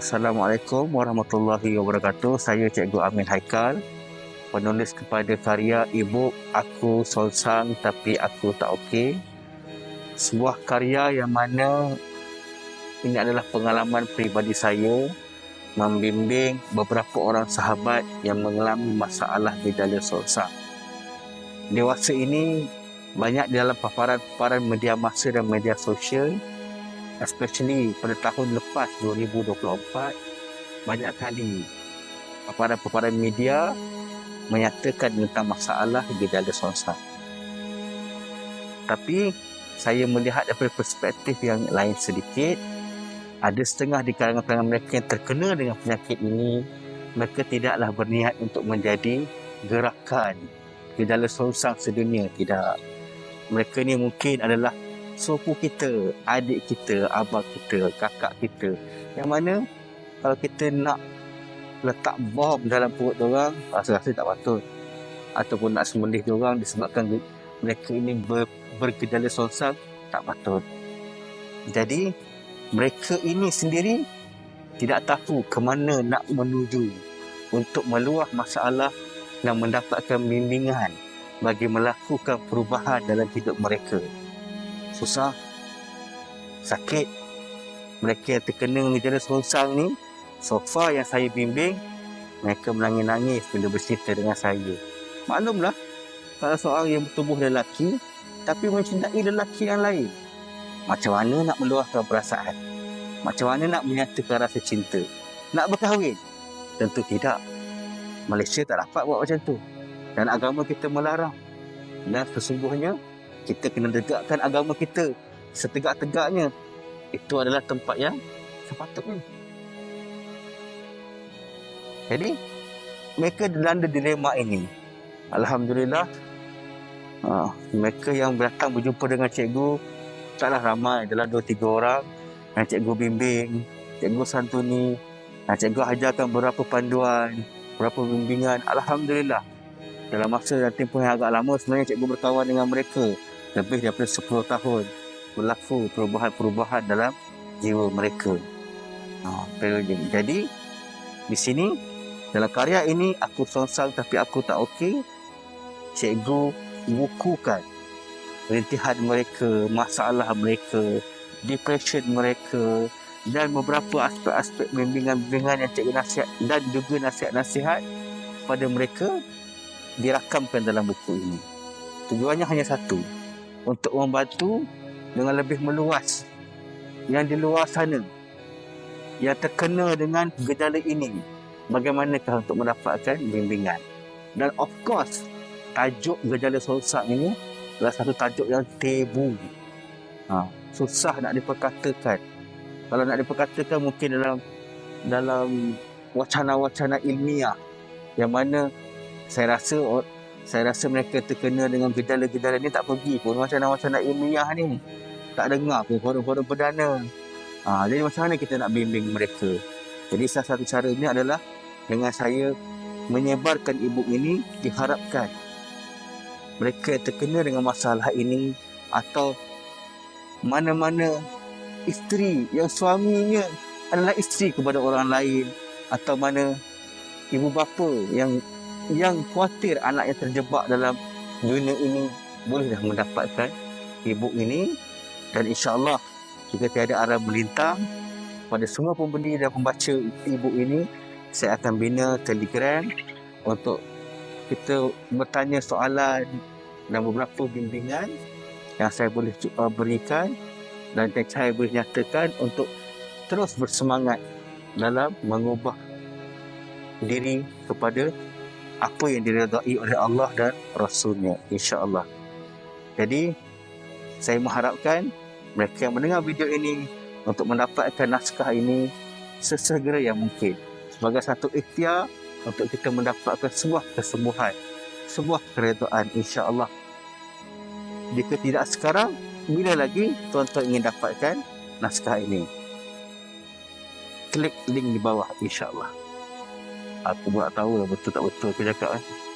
Assalamualaikum warahmatullahi wabarakatuh. Saya Cikgu Amin Haikal, penulis kepada karya Ibu Aku Solsang Tapi Aku Tak Okey. Sebuah karya yang mana ini adalah pengalaman peribadi saya membimbing beberapa orang sahabat yang mengalami masalah gejala solsang. Dewasa ini banyak dalam paparan-paparan media masa dan media sosial especially pada tahun lepas 2024 banyak kali paparan-paparan media menyatakan tentang masalah gejala sonsa. Tapi saya melihat daripada perspektif yang lain sedikit ada setengah di kalangan-kalangan mereka yang terkena dengan penyakit ini mereka tidaklah berniat untuk menjadi gerakan gejala sonsang sedunia tidak mereka ni mungkin adalah sepupu kita, adik kita, abang kita, kakak kita. Yang mana kalau kita nak letak bom dalam perut orang, rasa-rasa tak patut. Ataupun nak sembelih orang disebabkan mereka ini ber, bergejala sonsang, tak patut. Jadi, mereka ini sendiri tidak tahu ke mana nak menuju untuk meluah masalah dan mendapatkan bimbingan bagi melakukan perubahan dalam hidup mereka susah, sakit. Mereka yang terkena gejala serongsang ni, so far yang saya bimbing, mereka menangis-nangis bila bercerita dengan saya. Maklumlah, kalau seorang yang bertubuh lelaki, tapi mencintai lelaki yang lain, macam mana nak meluahkan perasaan? Macam mana nak menyatakan rasa cinta? Nak berkahwin? Tentu tidak. Malaysia tak dapat buat macam tu. Dan agama kita melarang. Dan sesungguhnya, kita kena tegakkan agama kita setegak-tegaknya. Itu adalah tempat yang sepatutnya. Jadi, mereka dilanda dilema ini. Alhamdulillah, uh, mereka yang datang berjumpa dengan cikgu taklah ramai. Dalam dua tiga orang yang cikgu bimbing, cikgu santuni, dan cikgu ajarkan beberapa panduan, beberapa bimbingan. Alhamdulillah, dalam masa dan tempoh yang agak lama sebenarnya cikgu berkawan dengan mereka lebih daripada 10 tahun berlaku perubahan-perubahan dalam jiwa mereka. Ha, jadi di sini dalam karya ini aku songsang tapi aku tak okey. Cikgu bukukan rintihan mereka, masalah mereka, depression mereka dan beberapa aspek-aspek bimbingan-bimbingan yang cikgu nasihat dan juga nasihat-nasihat pada mereka dirakamkan dalam buku ini. Tujuannya hanya satu, untuk membantu dengan lebih meluas yang di luar sana. Yang terkena dengan gejala ini. Bagaimanakah untuk mendapatkan bimbingan? Dan of course tajuk gejala sosak ini adalah satu tajuk yang tebu ha, susah nak diperkatakan. Kalau nak diperkatakan mungkin dalam dalam wacana-wacana ilmiah yang mana saya rasa saya rasa mereka terkena dengan gejala-gejala ni tak pergi pun wacana-wacana ilmiah ni. Tak dengar pun forum-forum perdana. Ha, jadi macam mana kita nak bimbing mereka? Jadi salah satu cara ini adalah dengan saya menyebarkan ibu ini diharapkan mereka terkena dengan masalah ini atau mana-mana isteri yang suaminya adalah isteri kepada orang lain atau mana ibu bapa yang yang khawatir anak yang terjebak dalam dunia ini bolehlah mendapatkan ibu ini. Dan insyaAllah jika tiada arah melintang pada semua pembeli dan pembaca ibu ini saya akan bina telegram untuk kita bertanya soalan dan beberapa bimbingan yang saya boleh uh, berikan dan yang saya boleh nyatakan untuk terus bersemangat dalam mengubah diri kepada apa yang diredai oleh Allah dan Rasulnya insyaAllah. Jadi saya mengharapkan mereka yang mendengar video ini untuk mendapatkan naskah ini sesegera yang mungkin. Sebagai satu ikhtiar untuk kita mendapatkan sebuah kesembuhan sebuah keredaan insyaAllah. Jika tidak sekarang bila lagi tuan-tuan ingin dapatkan naskah ini? Klik link di bawah insyaAllah aku tak tahu lah betul tak betul aku cakap eh.